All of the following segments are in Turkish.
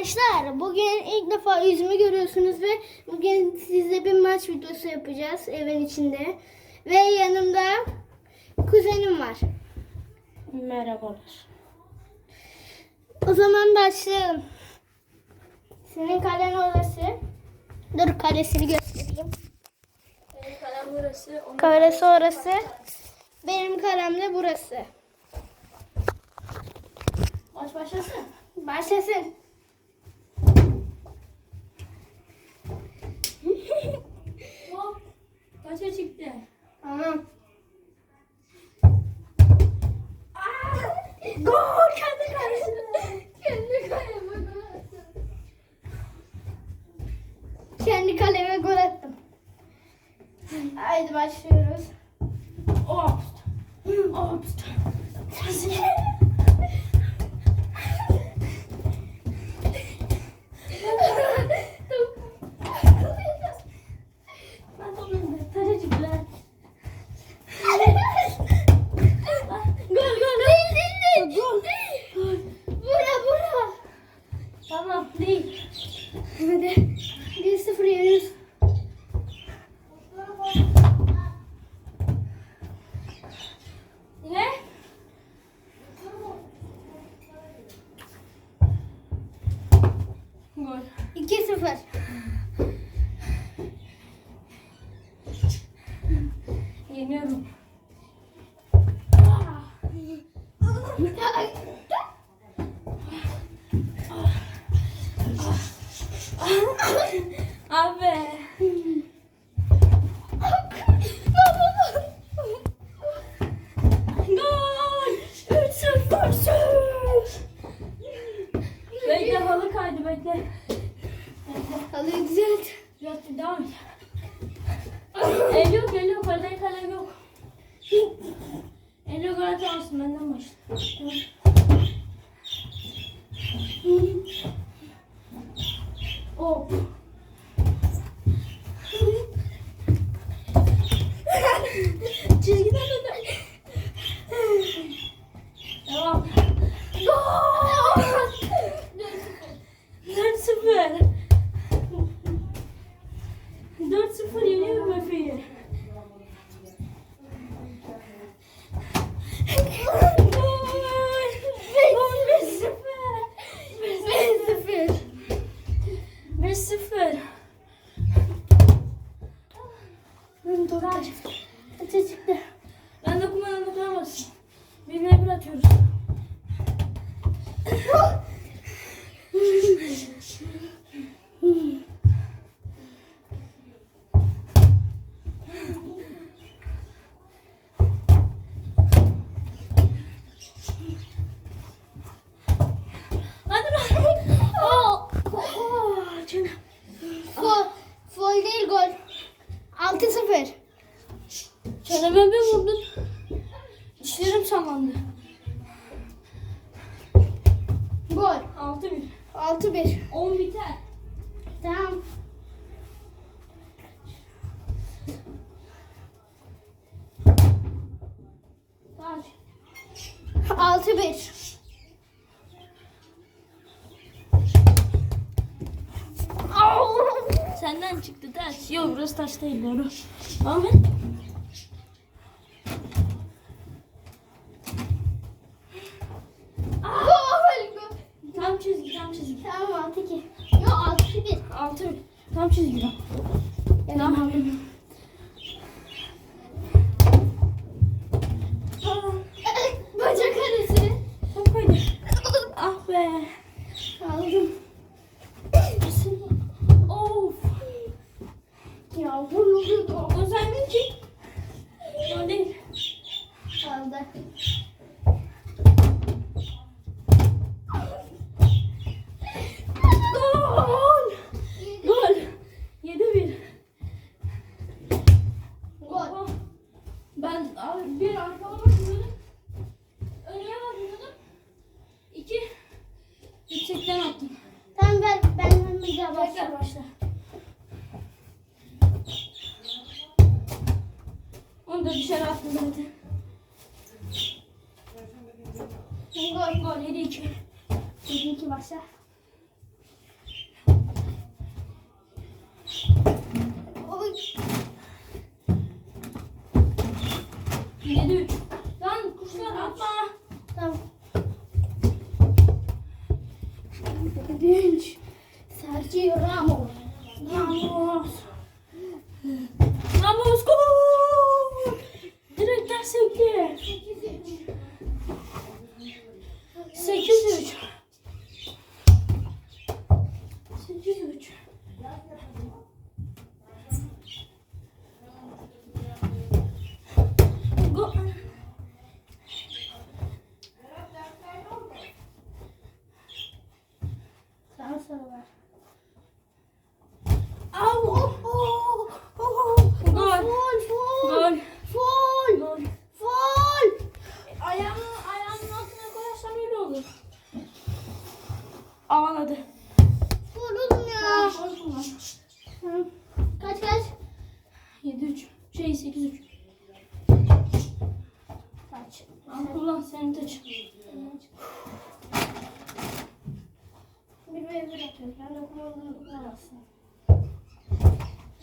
Arkadaşlar bugün ilk defa yüzümü görüyorsunuz ve bugün size bir maç videosu yapacağız evin içinde. Ve yanımda kuzenim var. Merhabalar. O zaman başlayalım. Senin kalen orası. Dur karesini göstereyim. Benim kalem burası. Onun Karesi orası. Benim kalem de burası. Maç başlasın. Başlasın. Kaça çıktı? Tamam. Gol kendi kalesine. kendi kaleme gol attı. Kendi kaleme gol attım. Haydi başlıyoruz. Hop. Hop. Ben de onun taça çıktı. Gol gol. Değil değil değil. Gol. Gol. Bura bura. Tamam değil. Hadi. 1-0 yeniyoruz. Ne? Gol. 2-0. Yeniyorum. Bekle. Halıyı düzelt. Yok devam et. El yok el yok kaleden kalem yok. El yok atamazsın benden başla. Hop. Çizgiden dön. Devam. Gol! 4-0. 4-0 yeniyorum Efe'yi. 6-1. 10 biter. Tamam. Kaç? 6-1. Senden çıktı taş. Yok burası taş değil doğru. Ahmet. Gol. Gol. Tam çizgi tam çizgi. Tamam 6-2. Yok 6-1. 6 Tam çizgi. Tamam. da dışarı attım zaten. Gol gol 7-2. 7-2 maçta. Oy. 7-3. Gözlerini de çık. Bir ve bir atıyoruz. Ben dokunmadan dokunamazsın.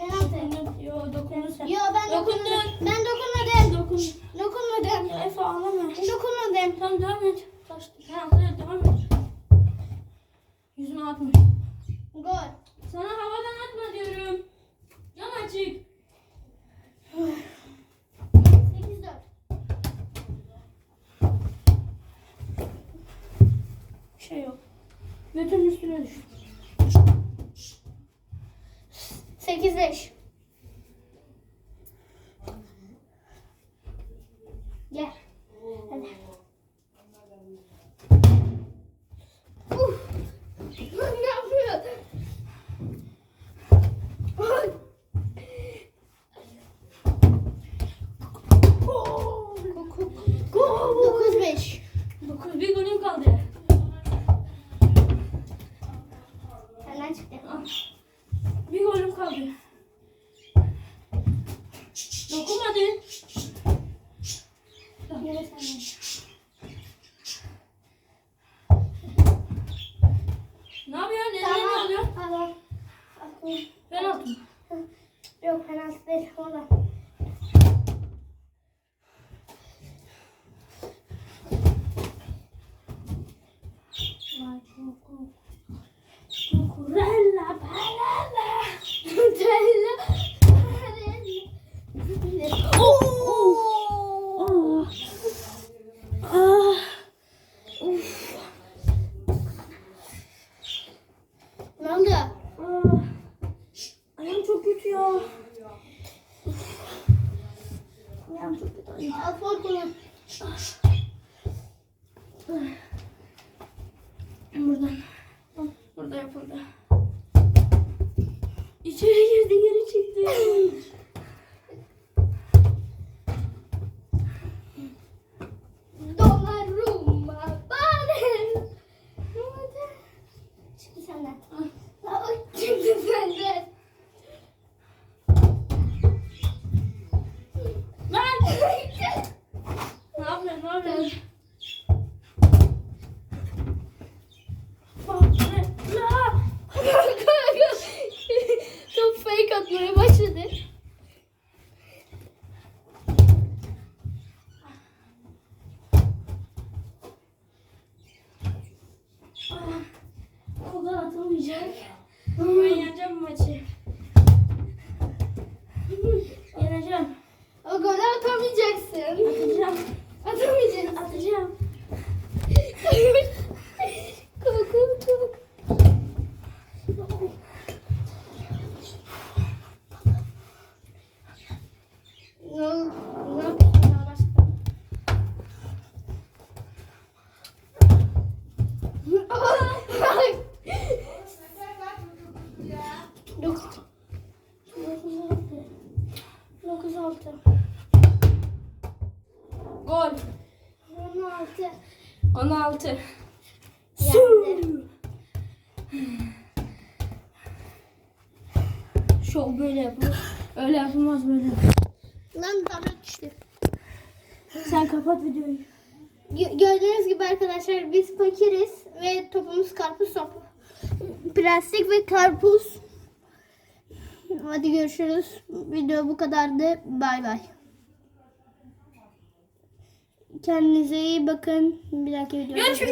Ben atayım. Yo dokunursan. Yo ben dokundum. Ben dokunmadım. Dokun. Dokunmadım. Efe ağlama. Dokunmadım. Tamam devam et. şey yok. Götünün üstüne düştü. 8-5. Dokunmadın. Bak yere sen gidiyor. Jen? 16. Gol. 16. 16. Yendi. Şov böyle yapılır. Öyle yapılmaz böyle. Lan tablet düştü. Sen kapat videoyu. Gördüğünüz gibi arkadaşlar biz fakiriz ve topumuz karpuz topu. Plastik ve karpuz Hadi görüşürüz. Video bu kadardı. Bay bay. Kendinize iyi bakın. Bir dahaki videoda. Görüşürüz.